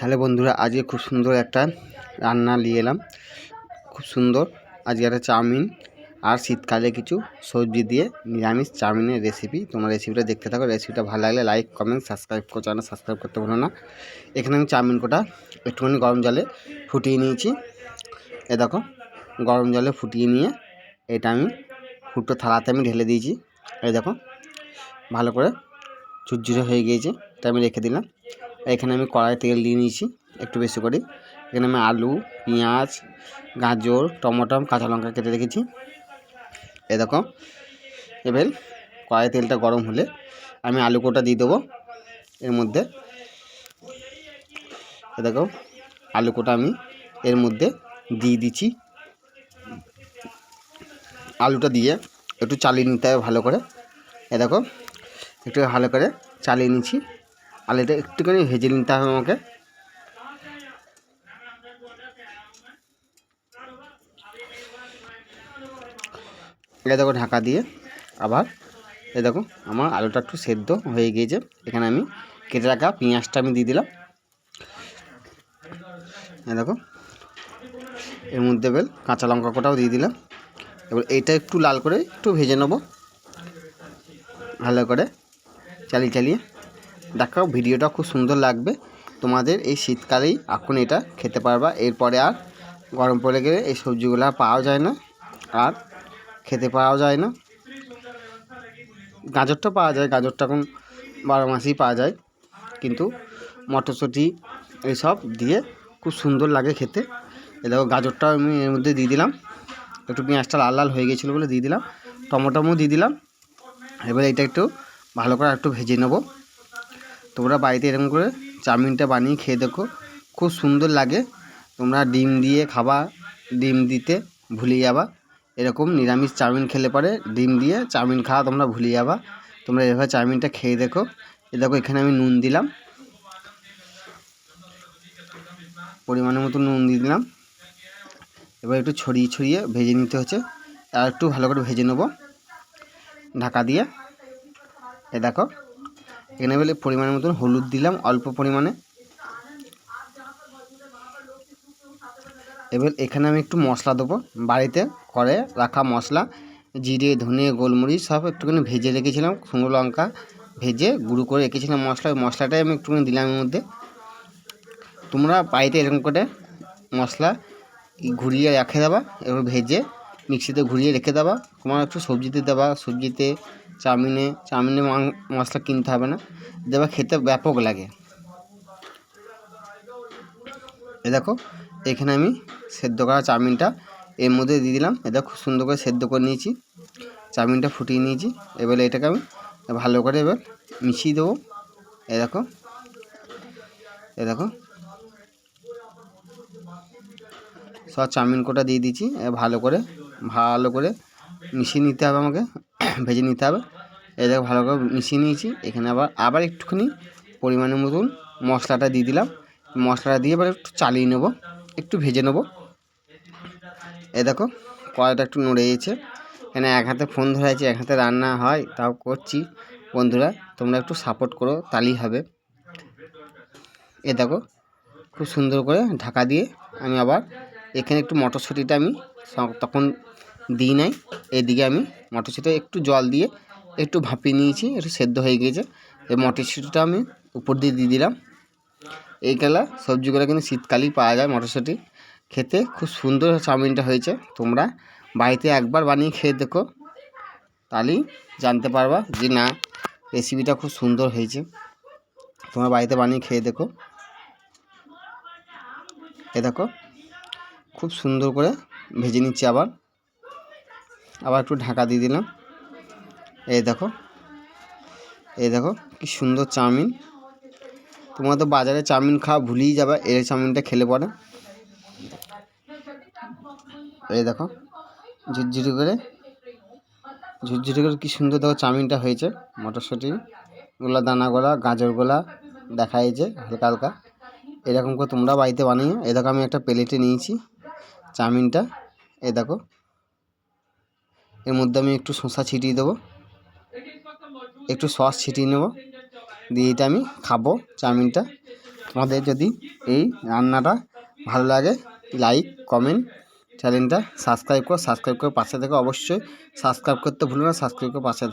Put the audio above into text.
Hello বন্ধুরা, আজকে খুব সুন্দর একটা রান্না নিয়ে এলাম। খুব সুন্দর। আজকে একটা চাউমিন আর শীতকালে কিছু সবজি দিয়ে নিরামিষ চাউমিনের রেসিপি তোমরা রেসিপিটা দেখতে থাকো রেসিপিটা ভালো লাগলে লাইক কমেন্ট সাবস্ক্রাইব করো চ্যানেল সাবস্ক্রাইব করতে ভুলো না। এখানে আমি চাউমিন কোটা একটুখানি গরম জলে ফুটিয়ে নিয়েছি। এ দেখো, গরম জলে ফুটিয়ে নিয়ে এটা আমি ফুটো থালাতে আমি ঢেলে দিয়েছি। এই দেখো, ভালো করে ঝুরঝুরে হয়ে গিয়েছে, এটা আমি রেখে দিলাম। এখানে আমি কড়াই তেল দিয়ে নিয়েছি, একটু বেশি করে। এখানে আমি আলু, পেঁয়াজ, গাজর, টমেটো, কাঁচা লঙ্কা কেটে রেখেছি। এ দেখো, এবার কড়াই তেলটা গরম হলে আমি আলু কোটা দিয়ে দেবো এর মধ্যে। এ দেখো, আলু কোটা আমি এর মধ্যে দিয়ে দিচ্ছি। আলুটা দিয়ে একটু চালিয়ে নিতে হবে ভালো করে। এ দেখো, একটু ভালো করে চালিয়ে নিচ্ছি। আলুটা একটুখানি ভেজে নিতে হবে আমাকে। এটা দেখো ঢাকা দিয়ে আবার এ দেখো আমার আলুটা একটু সেদ্ধ হয়ে গিয়েছে। এখানে আমি কেটে রাখা পেঁয়াজটা আমি দিয়ে দিলাম। এ দেখো, এর মধ্যে বেল, কাঁচা লঙ্কা কোটাও দিয়ে দিলাম। এবার এইটা একটু লাল করে একটু ভেজে নেব। ভালো করে চালিয়ে চালিয়ে। দেখো ভিডিওটা খুব সুন্দর লাগবে। তোমাদের এই শীতকালেই এখন এটা খেতে পারবা। এরপরে আর গরম পড়ে গেলে এই সবজিগুলো পাওয়া যায় না, আর খেতে পাওয়া যায় না। গাজরটা পাওয়া যায়, গাজরটা এখন বারো মাসেই পাওয়া যায়। কিন্তু মটরশুঁটি এইসব দিয়ে খুব সুন্দর লাগে খেতে। এ দেখো, গাজরটা আমি এর মধ্যে দিয়ে দিলাম। একটু পেঁয়াজটা লাল লাল হয়ে গেছিল বলে দিয়ে দিলাম। টমেটোমও দিয়ে দিলাম। এবার এটা একটু ভালো করে একটু ভেজে নেব। তোমরা বাড়িতে এরকম করে চাউমিনটা বানিয়ে খেয়ে দেখো। খুব সুন্দর লাগে। তোমরা ডিম দিয়ে খাবা, ডিম দিতে ভুলে যাবা। এরকম নিরামিষ চাউমিন খেলে পরে, ডিম দিয়ে চাউমিন খাওয়া তোমরা ভুলে যাবা। তোমরা এভাবে চাউমিনটা খেয়ে দেখো। এ দেখো, এখানে আমি নুন দিলাম। পরিমাণের মতো নুন দিয়ে দিলাম। এবার একটু ছড়িয়ে ছড়িয়ে ভেজে নিতে হচ্ছে। আর একটু ভালো করে ভেজে নেব। ঢাকা দিয়ে। এ দেখো এখানে বলে পরিমাণের মতন হলুদ দিলাম, অল্প পরিমাণে। এবার এখানে আমি একটু মশলা দেবো। বাড়িতে করে রাখা মশলা, জিরে, ধনে, গোলমরিচ সব একটুখানি ভেজে রেখেছিলাম, শুকনো লঙ্কা ভেজে গুঁড়ো করে রেখেছিলাম মশলা। ওই মশলাটাই আমি একটুখানি দিলাম এর মধ্যে। তোমরা বাড়িতে এরকম করে মশলা ঘুরিয়ে রেখে দেবা, এবার ভেজে মিক্সিতে ঘুরিয়ে রেখে দেবা। তোমার একটু সবজিতে দেবা, সবজিতে, চাউমিনে চাউমিনে মশলা কিনতে হবে না। দেবা খেতে ব্যাপক লাগে। এ দেখো, এখানে আমি সেদ্ধ করা চাউমিনটা এর মধ্যে দিয়ে দিলাম। এটা খুব সুন্দর করে সেদ্ধ করে নিয়েছি। চাউমিনটা ফুটিয়ে নিয়েছি। এবারে এটাকে আমি ভালো করে এবার মিশিয়ে দেবো। এ দেখো এ দেখো। সব চাউমিন কোটা দিয়ে দিচ্ছি ভালো করে ভালো করে মিশিয়ে নিতে হবে আমাকে, ভেজে নিতে হবে। দেখো ভালো করে মিশিয়ে নিয়েছি। এখানে আবার আবার একটুখানি পরিমাণের মতন মশলাটা দিয়ে দিলাম। মশলাটা দিয়ে এবার একটু চালিয়ে নেব, একটু ভেজে নেব। এ দেখো কড়াইটা একটু নড়ে গেছে। এখানে এক হাতে ফোন ধরে আছে, এক হাতে রান্না হয়, তাও করছি। বন্ধুরা, তোমরা একটু সাপোর্ট করো তাহলেই হবে। এ দেখো খুব সুন্দর করে ঢাকা দিয়ে আমি আবার এখানে একটু মটরশুঁটিটা আমি তখন দিই নাই। এদিকে আমি মটরশুঁটিটা একটু জল দিয়ে একটু ভাপিয়ে নিয়েছি, একটু সেদ্ধ হয়ে গিয়েছে এই মটরশুঁটিটা আমি উপর দিয়ে দিয়ে দিলাম। এই গেলা সবজিগুলো কিন্তু শীতকালেই পাওয়া যায় মটরশুঁটি। খেতে খুব সুন্দর চাউমিনটা হয়েছে। তোমরা বাড়িতে একবার বানিয়ে খেয়ে দেখো, তাহলেই জানতে পারবা যে না রেসিপিটা খুব সুন্দর হয়েছে। তোমরা বাড়িতে বানিয়ে খেয়ে দেখো। এ দেখো, খুব সুন্দর করে ভেজে নিচ্ছি আবার। আবার একটু ঢাকা দিয়ে দিলাম। এই দেখো এই দেখো কি সুন্দর চাউমিন। তোমরা তো বাজারে চাউমিন খাওয়া ভুলেই যাবে, এই চাউমিনটা খেলে পরে। এই দেখো, ঝুরঝুরি করে ঝুরঝুরি করে কি সুন্দর দেখো চাউমিনটা হয়েছে। মটরশুঁটি, গোলা দানাগোলা গাজরগোলা দেখা যাচ্ছে হালকা হালকা। এরকম করে তোমরা বাড়িতে বানিয়ে এ দেখো আমি একটা প্লেটে নিয়েছি চাউমিনটা। এ দেখো এর মধ্যে আমি একটু শসা ছিটিয়ে দেবো। একটু সস ছিটিয়ে নেব। দিয়ে এটা আমি খাব চাউমিনটা। তোমাদের যদি এই রান্নাটা ভালো লাগে লাইক কমেন্ট চ্যানেলটা সাবস্ক্রাইব করো। সাবস্ক্রাইব করে পাশে থেকে অবশ্যই সাবস্ক্রাইব করতে ভুলো না। সাবস্ক্রাইব করে পাশে